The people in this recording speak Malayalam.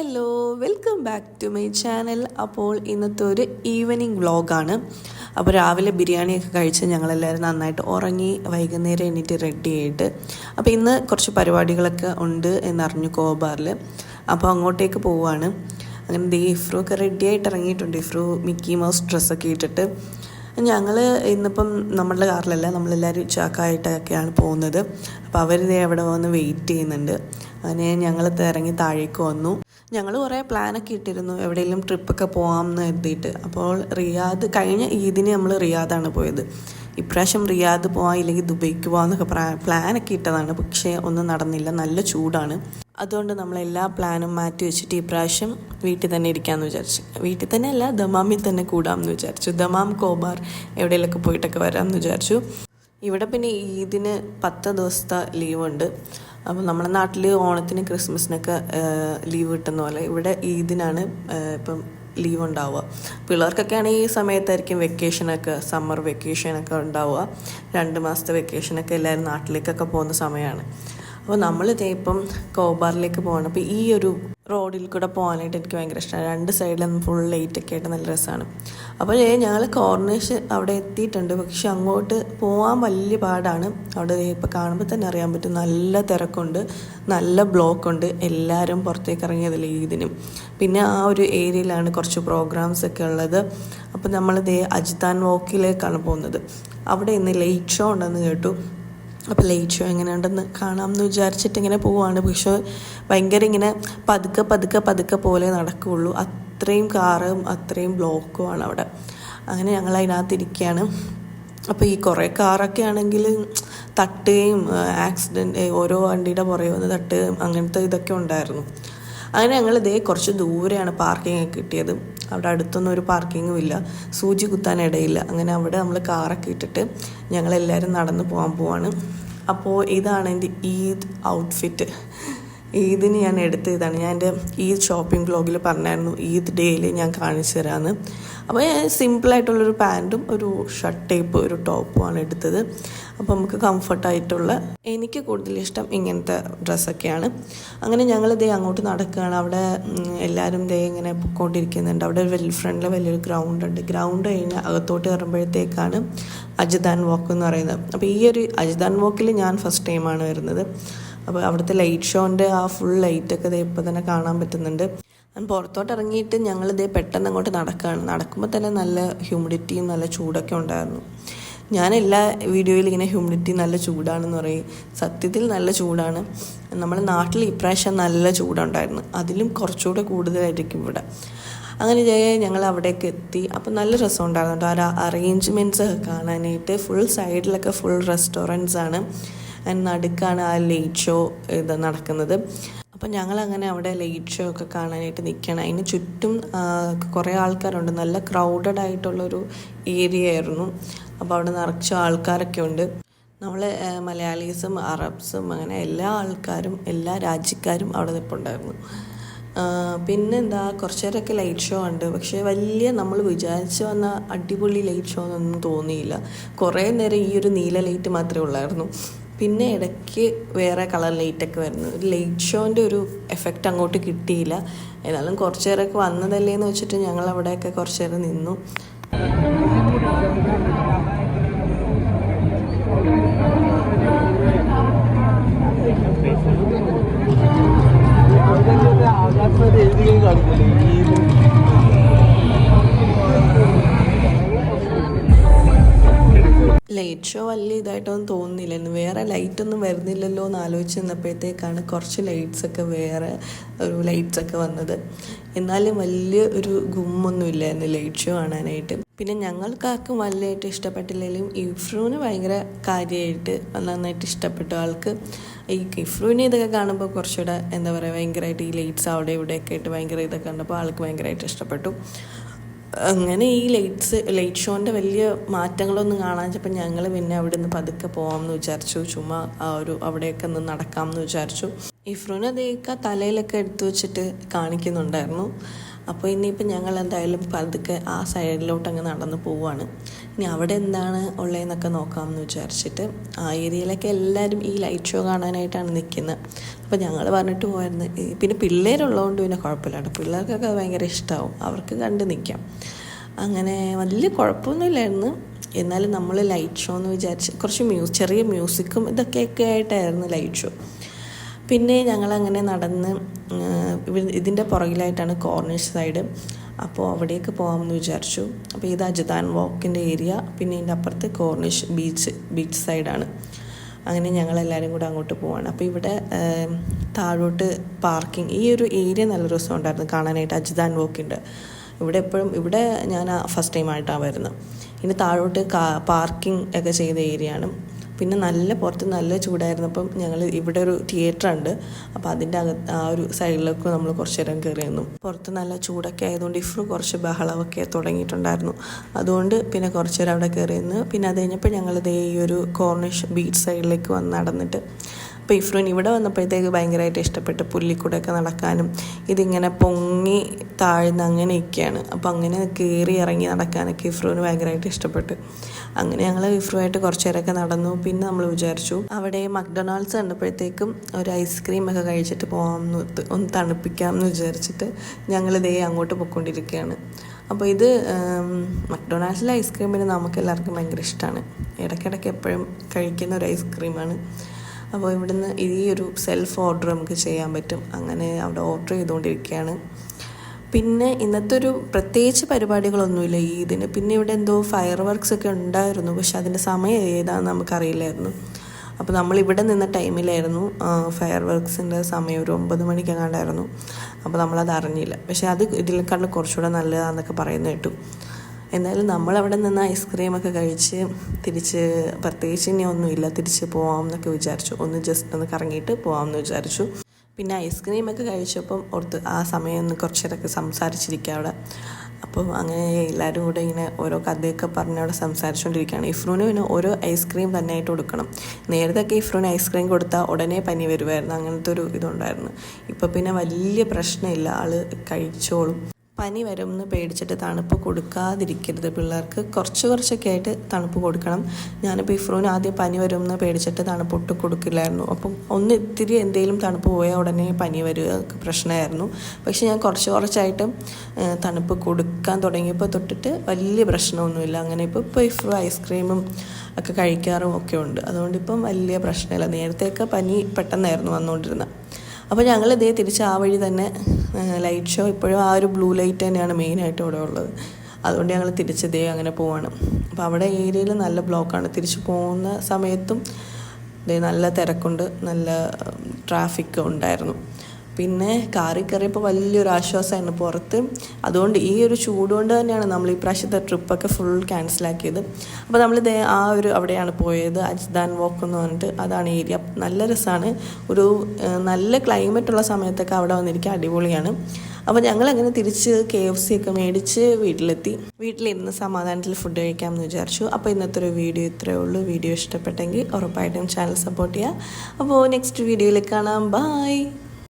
Hello welcome back to my channel. അപ്പോൾ ഇന്നത്തെ ഒരു ഈവനിങ് വ്ളോഗാണ്. അപ്പോൾ രാവിലെ ബിരിയാണിയൊക്കെ കഴിച്ച് ഞങ്ങളെല്ലാവരും നന്നായിട്ട് ഉറങ്ങി വൈകുന്നേരം എണീറ്റ് റെഡി ആയിട്ട്. അപ്പോൾ ഇന്ന് കുറച്ച് പരിപാടികളൊക്കെ ഉണ്ട് എന്നറിഞ്ഞു കോബാറിൽ. അപ്പോൾ അങ്ങോട്ടേക്ക് പോവുകയാണ് അങ്ങനെ ദേ ഇഫ്രു ഒക്കെ റെഡി ആയിട്ട് ഇറങ്ങിയിട്ടുണ്ട്. ഇഫ്രു മിക്കി മൗസ് ഡ്രസ്സൊക്കെ ഇട്ടിട്ട്. ഞങ്ങൾ ഇന്നിപ്പം നമ്മളുടെ കാറിലല്ല നമ്മളെല്ലാവരും ചാക്കായിട്ടൊക്കെയാണ് പോകുന്നത്. അപ്പോൾ അവർ അവിടെ വന്ന് വെയിറ്റ് ചെയ്യുന്നുണ്ട്. അങ്ങനെ ഞങ്ങൾ ഇറങ്ങി താഴേക്ക് വന്നു. ഞങ്ങൾ കുറേ പ്ലാനൊക്കെ ഇട്ടിരുന്നു. എവിടെയെങ്കിലും ട്രിപ്പൊക്കെ പോകാമെന്ന് കരുതിയിട്ട്. അപ്പോൾ റിയാദ് കഴിഞ്ഞ ഈദിന് നമ്മൾ റിയാദാണ് പോയത്. ഇപ്രാവശ്യം റിയാദ് പോകാം ഇല്ലെങ്കിൽ ദുബൈക്ക് പോകാമെന്നൊക്കെ പ്ലാനൊക്കെ ഇട്ടതാണ്. പക്ഷേ ഒന്നും നടന്നില്ല. നല്ല ചൂടാണ്. അതുകൊണ്ട് നമ്മൾ എല്ലാ പ്ലാനും മാറ്റി വെച്ചിട്ട് ഈ പ്രാവശ്യം വീട്ടിൽ തന്നെ ഇരിക്കാമെന്ന് വിചാരിച്ചു. വീട്ടിൽ തന്നെ അല്ല ദമാമിൽ തന്നെ കൂടാമെന്ന് വിചാരിച്ചു. ദമാം കോബാർ എവിടെയെങ്കിലൊക്കെ പോയിട്ടൊക്കെ വരാമെന്ന് വിചാരിച്ചു. ഇവിടെ പിന്നെ ഈദിന് പത്ത് ദിവസത്തെ ലീവുണ്ട് അപ്പോൾ നമ്മുടെ നാട്ടിൽ ഓണത്തിന് ക്രിസ്മസിനൊക്കെ ലീവ് കിട്ടുന്ന പോലെ ഇവിടെ ഈദിനാണ് ഇപ്പം ലീവ് ഉണ്ടാവുക. പിള്ളേർക്കൊക്കെ ആണെങ്കിൽ ഈ സമയത്തായിരിക്കും വെക്കേഷനൊക്കെ സമ്മർ വെക്കേഷനൊക്കെ ഉണ്ടാവുക. രണ്ട് മാസത്തെ വെക്കേഷനൊക്കെ എല്ലാവരും നാട്ടിലേക്കൊക്കെ പോകുന്ന സമയമാണ് അപ്പോൾ നമ്മൾ ഇപ്പം കോബാറിലേക്ക് പോകണം അപ്പോൾ ഈ ഒരു റോഡിൽ കൂടെ പോകാനായിട്ട് എനിക്ക് ഭയങ്കര ഇഷ്ടമാണ് രണ്ട് സൈഡിലും ഫുൾ ലൈറ്റ് ഒക്കെ ആയിട്ട് നല്ല രസമാണ് അപ്പോൾ ഞങ്ങൾ കോർണേഴ്സ് അവിടെ എത്തിയിട്ടുണ്ട്. പക്ഷെ അങ്ങോട്ട് പോകാൻ വലിയ പാടാണ്. അവിടെ ഇപ്പോൾ കാണുമ്പോൾ തന്നെ അറിയാൻ പറ്റും. നല്ല തിരക്കുണ്ട്. നല്ല ബ്ലോക്ക് ഉണ്ട്. എല്ലാവരും പുറത്തേക്ക് ഇറങ്ങിയതിൽ ഇതിനും. പിന്നെ ആ ഒരു ഏരിയയിലാണ് കുറച്ച് പ്രോഗ്രാംസ് ഒക്കെ ഉള്ളത്. അപ്പോൾ നമ്മൾ ദേ അജിതാൻ വോക്കിലേക്കാണ് പോകുന്നത്. അവിടെ ഇന്ന് ലൈറ്റ് ഷോ ഉണ്ടെന്ന് കേട്ടു. അപ്പോൾ ലൈറ്റ് ഷോ എങ്ങനെയുണ്ടെന്ന് കാണാമെന്ന് വിചാരിച്ചിട്ട് ഇങ്ങനെ പോവാണ്. പക്ഷേ ഭയങ്കര ഇങ്ങനെ പതുക്കെ പതുക്കെ പതുക്കെ പോലെ നടക്കുകയുള്ളൂ. അത്രയും കാറും അത്രയും ബ്ലോക്കുമാണ് അവിടെ. അങ്ങനെ ഞങ്ങൾ അതിനകത്ത് ഇരിക്കുകയാണ്. അപ്പോൾ ഈ കുറേ കാറൊക്കെ ആണെങ്കിൽ തട്ടുകയും ആക്സിഡന്റ് ഓരോ വണ്ടിയുടെ പുറകെ വന്ന് തട്ടുകയും അങ്ങനത്തെ ഇതൊക്കെ ഉണ്ടായിരുന്നു. അങ്ങനെ ഞങ്ങൾ ഇതേ കുറച്ച് ദൂരെയാണ് പാർക്കിംഗ് കിട്ടിയത്. അവിടെ അടുത്തൊന്നും ഒരു പാർക്കിങ്ങും ഇല്ല. സൂചി കുത്താൻ ഇടയില്ല. അങ്ങനെ അവിടെ നമ്മൾ കാറൊക്കെ ഇട്ടിട്ട് ഞങ്ങളെല്ലാവരും നടന്ന് പോകാൻ പോവാണ്. അപ്പോൾ ഇതാണ് എന്റെ ഈദ് ഔട്ട്ഫിറ്റ് ഈദിന് ഞാൻ എടുത്ത ഇതാണ്. ഞാൻ എന്റെ ഈദ് ഷോപ്പിംഗ് ബ്ലോഗിൽ പറഞ്ഞായിരുന്നു ഈദ് ഡേയിൽ ഞാൻ കാണിച്ചു തരാമെന്ന് അപ്പോൾ ഞാൻ സിമ്പിളായിട്ടുള്ളൊരു പാന്റും ഒരു ഷർട്ട് ടൈപ്പ് ഒരു ടോപ്പുമാണ് എടുത്തത്. അപ്പോൾ നമുക്ക് കംഫർട്ടായിട്ടുള്ള എനിക്ക് കൂടുതൽ ഇഷ്ടം ഇങ്ങനത്തെ ഡ്രസ്സൊക്കെയാണ് അങ്ങനെ ഞങ്ങൾ ദേ അങ്ങോട്ട് നടക്കുകയാണ്. അവിടെ എല്ലാവരും ഇതേ ഇങ്ങനെ പൊക്കോണ്ടിരിക്കുന്നുണ്ട്. അവിടെ വലിയ ഫ്രണ്ടിൽ വലിയൊരു ഗ്രൗണ്ട് ഉണ്ട്. ഗ്രൗണ്ട് കഴിഞ്ഞ് അകത്തോട്ട് കയറുമ്പോഴത്തേക്കാണ് അജിതാൻ വാക്ക് എന്ന് പറയുന്നത്. അപ്പോൾ ഈ ഒരു അജിതാൻ വാക്കിൽ ഞാൻ ഫസ്റ്റ് ടൈമാണ് വരുന്നത്. അപ്പോൾ അവിടുത്തെ ലൈറ്റ് ഷോന്റെ ആ ഫുൾ ലൈറ്റൊക്കെ ദേ ഇപ്പോൾ തന്നെ കാണാൻ പറ്റുന്നുണ്ട്. പുറത്തോട്ട് ഇറങ്ങിയിട്ട് ഞങ്ങൾ ഇതേ പെട്ടെന്ന് അങ്ങോട്ട് നടക്കുകയാണ് നടക്കുമ്പോൾ തന്നെ നല്ല ഹ്യൂമിഡിറ്റിയും നല്ല ചൂടൊക്കെ ഉണ്ടായിരുന്നു. ഞാൻ എല്ലാ വീഡിയോയിലും ഇങ്ങനെ ഹ്യൂമിഡിറ്റി നല്ല ചൂടാണെന്ന് പറയും. സത്യത്തിൽ നല്ല ചൂടാണ്. നമ്മുടെ നാട്ടിൽ ഇപ്രാവശ്യം നല്ല ചൂടുണ്ടായിരുന്നു. അതിലും കുറച്ചുകൂടെ കൂടുതലായിരിക്കും ഇവിടെ. അങ്ങനെ ഞങ്ങൾ അവിടേക്ക് എത്തി. അപ്പം നല്ല രസം ഉണ്ടായിരുന്നു കേട്ടോ. ആ അറേഞ്ച്മെന്റ്സ് കാണാനായിട്ട് ഫുൾ സൈഡിലൊക്കെ ഫുൾ റെസ്റ്റോറന്റ്സ് ആണ്. നടുക്കാണ് ആ ലൈറ്റ് ഷോ ഇത് നടക്കുന്നത്. അപ്പം ഞങ്ങളങ്ങനെ അവിടെ ലൈറ്റ് ഷോ ഒക്കെ കാണാനായിട്ട് നിൽക്കണം അതിന് ചുറ്റും കുറേ ആൾക്കാരുണ്ട്. നല്ല ക്രൗഡഡ് ആയിട്ടുള്ളൊരു ഏരിയ ആയിരുന്നു. അപ്പോൾ അവിടെ നിറച്ച ആൾക്കാരൊക്കെ ഉണ്ട്. നമ്മൾ മലയാളീസും അറബ്സും അങ്ങനെ എല്ലാ ആൾക്കാരും എല്ലാ രാജ്യക്കാരും അവിടെ നിൽപ്പുണ്ടായിരുന്നു പിന്നെന്താ കുറച്ച് നേരമൊക്കെ ലൈറ്റ് ഷോ ഉണ്ട് പക്ഷേ വലിയ നമ്മൾ വിചാരിച്ച് വന്ന അടിപൊളി ലൈറ്റ് ഷോ എന്നൊന്നും തോന്നിയില്ല. കുറേ നേരം ഈ ഒരു നീല ലൈറ്റ് മാത്രമേ ഉള്ളായിരുന്നു. പിന്നെ ഇടയ്ക്ക് വേറെ കളർ ലൈറ്റൊക്കെ വരുന്നു. ലൈറ്റ് ഷോന്റെ ഒരു എഫക്റ്റ് അങ്ങോട്ട് കിട്ടിയില്ല. ഏതായാലും കുറച്ച് നേരമൊക്കെ വന്നതല്ലേ എന്ന് വെച്ചിട്ട് ഞങ്ങൾ അവിടെയൊക്കെ കുറച്ച് നേരം നിന്നു. ലൈറ്റ് ഷോ വലിയ ഇതായിട്ടൊന്നും തോന്നുന്നില്ലായിരുന്നു വേറെ ലൈറ്റൊന്നും വരുന്നില്ലല്ലോ എന്ന് ആലോചിച്ച് നിന്നപ്പോഴത്തേക്കാണ് കുറച്ച് ലൈറ്റ്സ് ഒക്കെ വേറെ ഒരു ലൈറ്റ്സ് ഒക്കെ വന്നത്. എന്നാലും വലിയ ഒരു ഗുമ്മൊന്നും ഇല്ലായിരുന്നു ലൈറ്റ് ഷോ കാണാനായിട്ട്. പിന്നെ ഞങ്ങൾക്കാർക്കും വലിയായിട്ട് ഇഷ്ടപ്പെട്ടില്ലെങ്കിലും ഇഫ്രൂവിന് ഭയങ്കര കാര്യമായിട്ട് നന്നായിട്ട് ഇഷ്ടപ്പെട്ടു ആൾക്ക്. ഈ ഇഫ്രൂവിനെ ഇതൊക്കെ കാണുമ്പോൾ കുറച്ചുകൂടെ എന്താ പറയുക ഭയങ്കരമായിട്ട് ഈ ലൈറ്റ്സ് അവിടെ ഇവിടെയൊക്കെ ആയിട്ട് ഭയങ്കര ഇതൊക്കെ കണ്ടപ്പോൾ ആൾക്ക് ഭയങ്കരമായിട്ട് ഇഷ്ടപ്പെട്ടു. അങ്ങനെ ഈ ലൈറ്റ്സ് ലൈറ്റ് ഷോന്റെ വലിയ മാറ്റങ്ങളൊന്നും കാണാച്ചപ്പോൾ ഞങ്ങൾ പിന്നെ അവിടെ നിന്ന് പതുക്കെ പോകാമെന്ന് വിചാരിച്ചു. ചുമ്മാ ആ ഒരു അവിടെയൊക്കെ ഒന്ന് നടക്കാമെന്ന് വിചാരിച്ചു. ഇഫ്രൂന് അതേക്ക തലയിലൊക്കെ എടുത്തു വെച്ചിട്ട് കാണിക്കുന്നുണ്ടായിരുന്നു. അപ്പോൾ ഇനിയിപ്പോൾ ഞങ്ങൾ എന്തായാലും പതുക്കെ ആ സൈഡിലോട്ട് അങ്ങ് നടന്നു പോവുകയാണ് ഇനി അവിടെ എന്താണ് ഉള്ളതെന്നൊക്കെ നോക്കാമെന്ന് വിചാരിച്ചിട്ട് ആ ഏരിയയിലൊക്കെ എല്ലാവരും ഈ ലൈറ്റ് ഷോ കാണാനായിട്ടാണ് നിൽക്കുന്നത് അപ്പോൾ ഞങ്ങൾ പറഞ്ഞിട്ട് പോയിരുന്നു പിന്നെ പിള്ളേരുള്ളതുകൊണ്ട് പിന്നെ കുഴപ്പമില്ല പിള്ളേർക്കൊക്കെ ഭയങ്കര ഇഷ്ടമാവും അവർക്ക് കണ്ട് നിൽക്കാം അങ്ങനെ വലിയ കുഴപ്പമൊന്നുമില്ലായിരുന്നു. എന്നാലും നമ്മൾ ലൈറ്റ് ഷോ എന്ന് വിചാരിച്ച് കുറച്ച് മ്യൂസ് ചെറിയ മ്യൂസിക്കും ഇതൊക്കെയൊക്കെ ആയിട്ടായിരുന്നു ലൈറ്റ് ഷോ പിന്നെ ഞങ്ങളങ്ങനെ നടന്ന് ഇതിന്റെ പുറകിലായിട്ടാണ് കോർണിഷ് സൈഡ്. അപ്പോൾ അവിടേക്ക് പോകാമെന്ന് വിചാരിച്ചു. അപ്പോൾ ഇത് അജിതാൻ വോക്കിന്റെ ഏരിയ പിന്നെ ഇതിന്റെ അപ്പുറത്ത് കോർണിഷ് ബീച്ച് ബീച്ച് സൈഡാണ്. അങ്ങനെ ഞങ്ങൾ ഞങ്ങളെല്ലാവരും കൂടെ അങ്ങോട്ട് പോവാണ്. അപ്പോൾ ഇവിടെ താഴോട്ട് പാർക്കിംഗ് ഈ ഒരു ഏരിയ നല്ല രസമുണ്ടായിരുന്നു കാണാനായിട്ട് അജിതാൻ വോക്കിന്റെ ഇവിടെ എപ്പോഴും ഇവിടെ ഞാൻ ഫസ്റ്റ് ടൈം ആയിട്ടാണ് വരുന്നത്. ഇനി താഴോട്ട് പാർക്കിംഗ് ഒക്കെ ചെയ്ത ഏരിയ ആണ് പിന്നെ നല്ല പുറത്ത് നല്ല ചൂടായിരുന്നു. ചൂടായിരുന്നപ്പം ഞങ്ങൾ ഇവിടെ ഒരു തിയേറ്റർ ഉണ്ട്. അപ്പോൾ അതിന്റെ അകത്ത് ആ ഒരു സൈഡിലേക്ക് നമ്മൾ കുറച്ച് നേരം കയറി നിന്നു പുറത്ത് നല്ല ചൂടൊക്കെ ആയതുകൊണ്ട് ഇഫ്രു കുറച്ച് ബഹളമൊക്കെ തുടങ്ങിയിട്ടുണ്ടായിരുന്നു. അതുകൊണ്ട് പിന്നെ കുറച്ച് നേരം അവിടെ കയറി നിന്ന് പിന്നെ അത് കഴിഞ്ഞപ്പോൾ ഞങ്ങൾ ദേ ഈ ഒരു കോർണിഷ് ബീച്ച് സൈഡിലേക്ക് വന്ന് നടന്നിട്ട് അപ്പോൾ ഇഫ്രൂൻ ഇവിടെ വന്നപ്പോഴത്തേക്ക് ഭയങ്കരമായിട്ട് ഇഷ്ടപ്പെട്ട് പുല്ലിക്കൂടെയൊക്കെ നടക്കാനും ഇതിങ്ങനെ പൊങ്ങി താഴ്ന്ന് അങ്ങനെയൊക്കെയാണ്. അപ്പോൾ അങ്ങനെ കയറി ഇറങ്ങി നടക്കാനൊക്കെ ഇഫ്രുവിന് ഭയങ്കരമായിട്ട് ഇഷ്ടപ്പെട്ടു. അങ്ങനെ ഞങ്ങൾ ഇഫ്രുവായിട്ട് കുറച്ച് നേരമൊക്കെ നടന്നു. പിന്നെ നമ്മൾ വിചാരിച്ചു അവിടെ മക്ഡൊണാൾഡ്സ് കണ്ടപ്പോഴത്തേക്കും ഒരു ഐസ്ക്രീം ഒക്കെ കഴിച്ചിട്ട് പോകാമെന്ന് ഒന്ന് തണുപ്പിക്കാം എന്ന് വിചാരിച്ചിട്ട് ഞങ്ങൾ ഇതേ അങ്ങോട്ട് പോയിക്കൊണ്ടിരിക്കുകയാണ്. അപ്പോൾ ഇത് മക്ഡൊണാൾഡ്സിലെ ഐസ്ക്രീമിന് നമുക്ക് എല്ലാവർക്കും ഭയങ്കര ഇഷ്ടമാണ് ഇടയ്ക്കിടയ്ക്ക് എപ്പോഴും കഴിക്കുന്ന ഒരു ഐസ്ക്രീമാണ്. അപ്പോൾ ഇവിടുന്ന് ഈ ഒരു സെൽഫ് ഓർഡർ നമുക്ക് ചെയ്യാൻ പറ്റും. അങ്ങനെ അവിടെ ഓർഡർ ചെയ്തുകൊണ്ടിരിക്കുകയാണ്. പിന്നെ ഇന്നത്തെ ഒരു പ്രത്യേകിച്ച് പരിപാടികളൊന്നുമില്ല ഈ ഇതിന്. പിന്നെ ഇവിടെ എന്തോ ഫയർ വർക്ക്സ് ഒക്കെ ഉണ്ടായിരുന്നു. പക്ഷെ അതിന്റെ സമയം ഏതാണെന്ന് നമുക്കറിയില്ലായിരുന്നു. അപ്പോൾ നമ്മൾ ഇവിടെ നിന്ന ടൈമിലായിരുന്നു ഫയർ വർക്ക്സിന്റെ സമയം ഒരു ഒമ്പത് മണിക്കെങ്ങാണ്ടായിരുന്നു. അപ്പോൾ നമ്മളത് അറിഞ്ഞില്ല. പക്ഷെ അത് ഇതിലേക്കാളും കുറച്ചുകൂടെ നല്ലതാണെന്നൊക്കെ പറയുന്ന കേട്ടു. എന്തായാലും നമ്മളവിടെ നിന്ന് ഐസ്ക്രീമൊക്കെ കഴിച്ച് തിരിച്ച് പ്രത്യേകിച്ച് ഇനി ഒന്നുമില്ല. തിരിച്ച് പോവാം എന്നൊക്കെ വിചാരിച്ചു. ഒന്ന് ജസ്റ്റ് ഒന്ന് കറങ്ങിയിട്ട് പോവാമെന്ന് വിചാരിച്ചു. പിന്നെ ഐസ്ക്രീമൊക്കെ കഴിച്ചപ്പം ഓർത്ത് ആ സമയം ഒന്ന് കുറച്ച് നേരമൊക്കെ സംസാരിച്ചിരിക്കുക അവിടെ. അപ്പോൾ അങ്ങനെ എല്ലാവരും കൂടെ ഇങ്ങനെ ഓരോ കഥയൊക്കെ പറഞ്ഞ് അവിടെ സംസാരിച്ചുകൊണ്ടിരിക്കുകയാണ് ഇഫ്രൂന് പിന്നെ ഓരോ ഐസ്ക്രീം തന്നെ ആയിട്ട് കൊടുക്കണം. നേരത്തെയൊക്കെ ഇഫ്രൂന് ഐസ്ക്രീം കൊടുത്താൽ ഉടനെ പനി വരുമായിരുന്നു അങ്ങനത്തെ ഒരു ഇതുണ്ടായിരുന്നു. ഇപ്പം പിന്നെ വലിയ പ്രശ്നമില്ല. ആൾ കഴിച്ചോളും. പനി വരുമെന്ന് പേടിച്ചിട്ട് തണുപ്പ് കൊടുക്കാതിരിക്കരുത്. പിള്ളേർക്ക് കുറച്ച് കുറച്ചൊക്കെ ആയിട്ട് തണുപ്പ് കൊടുക്കണം. ഞാനിപ്പോൾ ഇഫ്രൂന് ആദ്യം പനി വരുമെന്ന് പേടിച്ചിട്ട് തണുപ്പ് ഒട്ടും കൊടുക്കില്ലായിരുന്നു. അപ്പം ഒന്ന് ഇത്തിരി എന്തെങ്കിലും തണുപ്പ് പോയാൽ ഉടനെ പനി വരിക പ്രശ്നമായിരുന്നു. പക്ഷേ ഞാൻ കുറച്ച് കുറച്ചായിട്ട് തണുപ്പ് കൊടുക്കാൻ തുടങ്ങിയപ്പോൾ തൊട്ടിട്ട് വലിയ പ്രശ്നമൊന്നുമില്ല. അങ്ങനെ ഇപ്പോൾ ഇപ്പോൾ ഇഫ്രു ഐസ്ക്രീമും ഒക്കെ കഴിക്കാറും ഒക്കെ ഉണ്ട്. അതുകൊണ്ട് ഇപ്പം വലിയ പ്രശ്നമില്ല. നേരത്തെയൊക്കെ പനി പെട്ടെന്നായിരുന്നു വന്നുകൊണ്ടിരുന്നത് അപ്പോൾ ഞങ്ങൾ ഇതേ തിരിച്ച് ആ വഴി തന്നെ ലൈറ്റ് ഷോ ഇപ്പോഴും ആ ഒരു ബ്ലൂ ലൈറ്റ് തന്നെയാണ് മെയിനായിട്ട് ഇവിടെ ഉള്ളത്. അതുകൊണ്ട് ഞങ്ങൾ തിരിച്ച് ഇതേ അങ്ങനെ പോവാണ്. അപ്പോൾ അവിടെ ഏരിയയിൽ നല്ല ബ്ലോക്കാണ് തിരിച്ചു പോകുന്ന സമയത്തും ഇതേ നല്ല തിരക്കുണ്ട്. നല്ല ട്രാഫിക് ഉണ്ടായിരുന്നു. പിന്നെ കാറി കയറിയപ്പോൾ വലിയൊരു ആശ്വാസമായിരുന്നു പുറത്ത്. അതുകൊണ്ട് ഈ ഒരു ചൂട് കൊണ്ട് തന്നെയാണ് നമ്മൾ ഈ പ്രാവശ്യത്തെ ട്രിപ്പൊക്കെ ഫുൾ ക്യാൻസലാക്കിയത് അപ്പോൾ നമ്മൾ ദേ ആ ഒരു അവിടെയാണ് പോയത് അജ്ദാൻ വോക്ക് എന്ന് പറഞ്ഞിട്ട്. അതാണ് ഏരിയ. നല്ല രസമാണ് ഒരു നല്ല ക്ലൈമറ്റുള്ള സമയത്തൊക്കെ അവിടെ വന്നിരിക്കുക അടിപൊളിയാണ്. അപ്പോൾ ഞങ്ങൾ അങ്ങനെ തിരിച്ച് കെ എഫ് സി ഒക്കെ മേടിച്ച് വീട്ടിലെത്തി. വീട്ടിലിരുന്ന് സമാധാനത്തിൽ ഫുഡ് കഴിക്കാമെന്ന് വിചാരിച്ചു. അപ്പോൾ ഇന്നത്തെ ഒരു വീഡിയോ ഇത്രയേ ഉള്ളൂ. വീഡിയോ ഇഷ്ടപ്പെട്ടെങ്കിൽ ഉറപ്പായിട്ടും ചാനൽ സപ്പോർട്ട് ചെയ്യുക. അപ്പോൾ നെക്സ്റ്റ് വീഡിയോയിൽ കാണാം. ബായ്